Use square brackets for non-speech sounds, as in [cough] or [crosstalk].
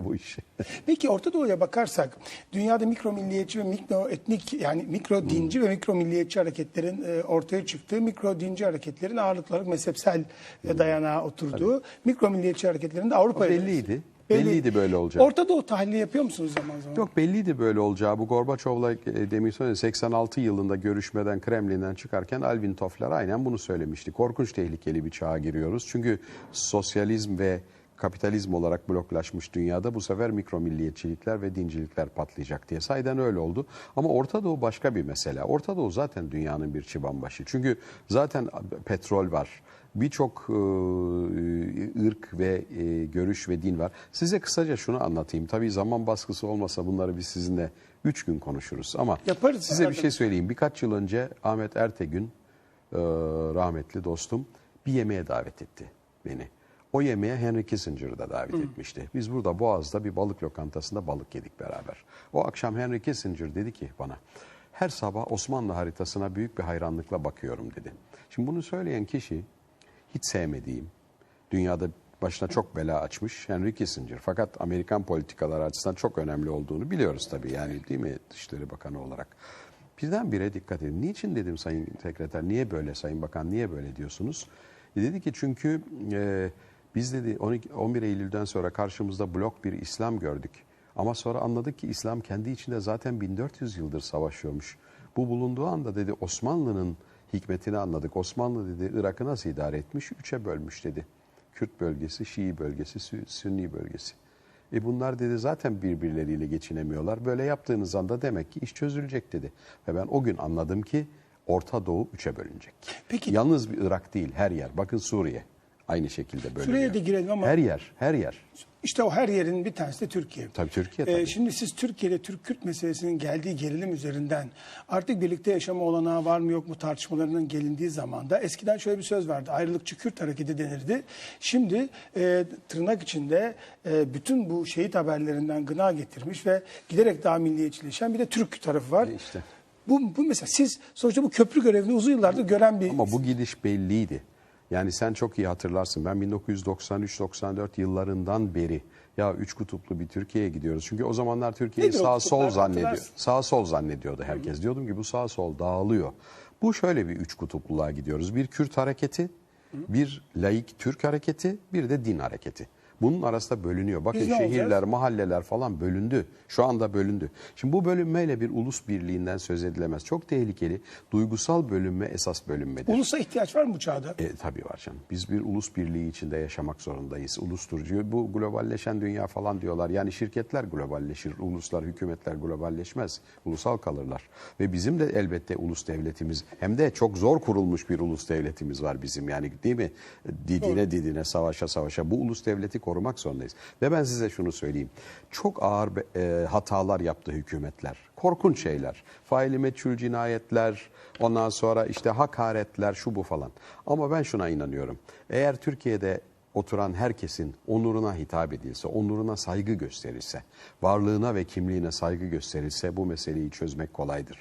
[laughs] bu işi. Peki Orta Doğu'ya bakarsak dünyada mikro milliyetçi ve mikro etnik yani mikro dinci ve mikro milliyetçi hareketlerin e, ortaya çıktığı, mikro dinci hareketlerin ağırlıklı mezhepsel e, dayanağa oturduğu, mikro milliyetçi hareketlerin de Avrupa'ya Belliydi. Belliydi böyle olacağı. Orta Doğu tahlili yapıyor musunuz zaman zaman? Yok belliydi böyle olacağı. Bu Gorbaçov'la e, söyledim 86 yılında görüşmeden Kremlin'den çıkarken Alvin Toffler aynen bunu söylemişti. Korkunç tehlikeli bir çağa giriyoruz. Çünkü sosyalizm ve kapitalizm olarak bloklaşmış dünyada bu sefer mikro milliyetçilikler ve dincilikler patlayacak diye. Sayeden öyle oldu. Ama Orta Doğu başka bir mesele. Orta Doğu zaten dünyanın bir çıbanbaşı. Çünkü zaten petrol var. Birçok e, ırk ve e, görüş ve din var. Size kısaca şunu anlatayım. Tabii zaman baskısı olmasa bunları biz sizinle üç gün konuşuruz. Ama Yaparız size bir zaten. şey söyleyeyim. Birkaç yıl önce Ahmet Ertegün, e, rahmetli dostum, bir yemeğe davet etti beni. O yemeğe Henry Kissinger'ı da davet etmişti. Biz burada Boğaz'da bir balık lokantasında balık yedik beraber. O akşam Henry Kissinger dedi ki bana, her sabah Osmanlı haritasına büyük bir hayranlıkla bakıyorum dedi. Şimdi bunu söyleyen kişi hiç sevmediğim, dünyada başına çok bela açmış Henry Kissinger. Fakat Amerikan politikaları açısından çok önemli olduğunu biliyoruz tabii yani değil mi Dışişleri Bakanı olarak. Birdenbire dikkat edin. Niçin dedim Sayın Sekreter, niye böyle Sayın Bakan, niye böyle diyorsunuz? E dedi ki çünkü e, biz dedi 12, 11 Eylül'den sonra karşımızda blok bir İslam gördük. Ama sonra anladık ki İslam kendi içinde zaten 1400 yıldır savaşıyormuş. Bu bulunduğu anda dedi Osmanlı'nın hikmetini anladık. Osmanlı dedi Irak'ı nasıl idare etmiş? Üçe bölmüş dedi. Kürt bölgesi, Şii bölgesi, Sü- Sünni bölgesi. E bunlar dedi zaten birbirleriyle geçinemiyorlar. Böyle yaptığınız anda demek ki iş çözülecek dedi. Ve ben o gün anladım ki Orta Doğu üçe bölünecek. Peki- Yalnız bir Irak değil her yer. Bakın Suriye aynı şekilde bölünüyor. Suriye'ye de girelim ama- Her yer, her yer. İşte o her yerin bir tanesi de Türkiye. Tabii Türkiye Ee, tabii. şimdi siz Türkiye'de Türk-Kürt meselesinin geldiği gerilim üzerinden artık birlikte yaşama olanağı var mı yok mu tartışmalarının gelindiği zaman da eskiden şöyle bir söz vardı. Ayrılıkçı Kürt hareketi denirdi. Şimdi e, tırnak içinde e, bütün bu şehit haberlerinden gına getirmiş ve giderek daha milliyetçileşen bir de Türk tarafı var. E işte. Bu, bu mesela siz sonuçta bu köprü görevini uzun yıllardır gören bir Ama bu gidiş belliydi. Yani sen çok iyi hatırlarsın. Ben 1993-94 yıllarından beri ya üç kutuplu bir Türkiye'ye gidiyoruz. Çünkü o zamanlar Türkiye'yi sağ sol zannediyor. Sağ sol zannediyordu herkes. Diyordum ki bu sağ sol dağılıyor. Bu şöyle bir üç kutupluluğa gidiyoruz. Bir Kürt hareketi, bir laik Türk hareketi, bir de din hareketi. Bunun arasında bölünüyor. Bakın Biz ne şehirler, olacağız? mahalleler falan bölündü. Şu anda bölündü. Şimdi bu bölünmeyle bir ulus birliğinden söz edilemez. Çok tehlikeli. Duygusal bölünme esas bölünmedir. ulusa ihtiyaç var mı bu çağda? E, tabii var canım. Biz bir ulus birliği içinde yaşamak zorundayız. Ulusturcu. Bu globalleşen dünya falan diyorlar. Yani şirketler globalleşir, uluslar, hükümetler globalleşmez. Ulusal kalırlar. Ve bizim de elbette ulus devletimiz hem de çok zor kurulmuş bir ulus devletimiz var bizim. Yani değil mi? Didine didine, savaşa savaşa. Bu ulus devleti korumak zorundayız. Ve ben size şunu söyleyeyim. Çok ağır e, hatalar yaptı hükümetler. Korkunç şeyler. Faili meçhul cinayetler, ondan sonra işte hakaretler, şu bu falan. Ama ben şuna inanıyorum. Eğer Türkiye'de oturan herkesin onuruna hitap edilse, onuruna saygı gösterilse, varlığına ve kimliğine saygı gösterilse bu meseleyi çözmek kolaydır.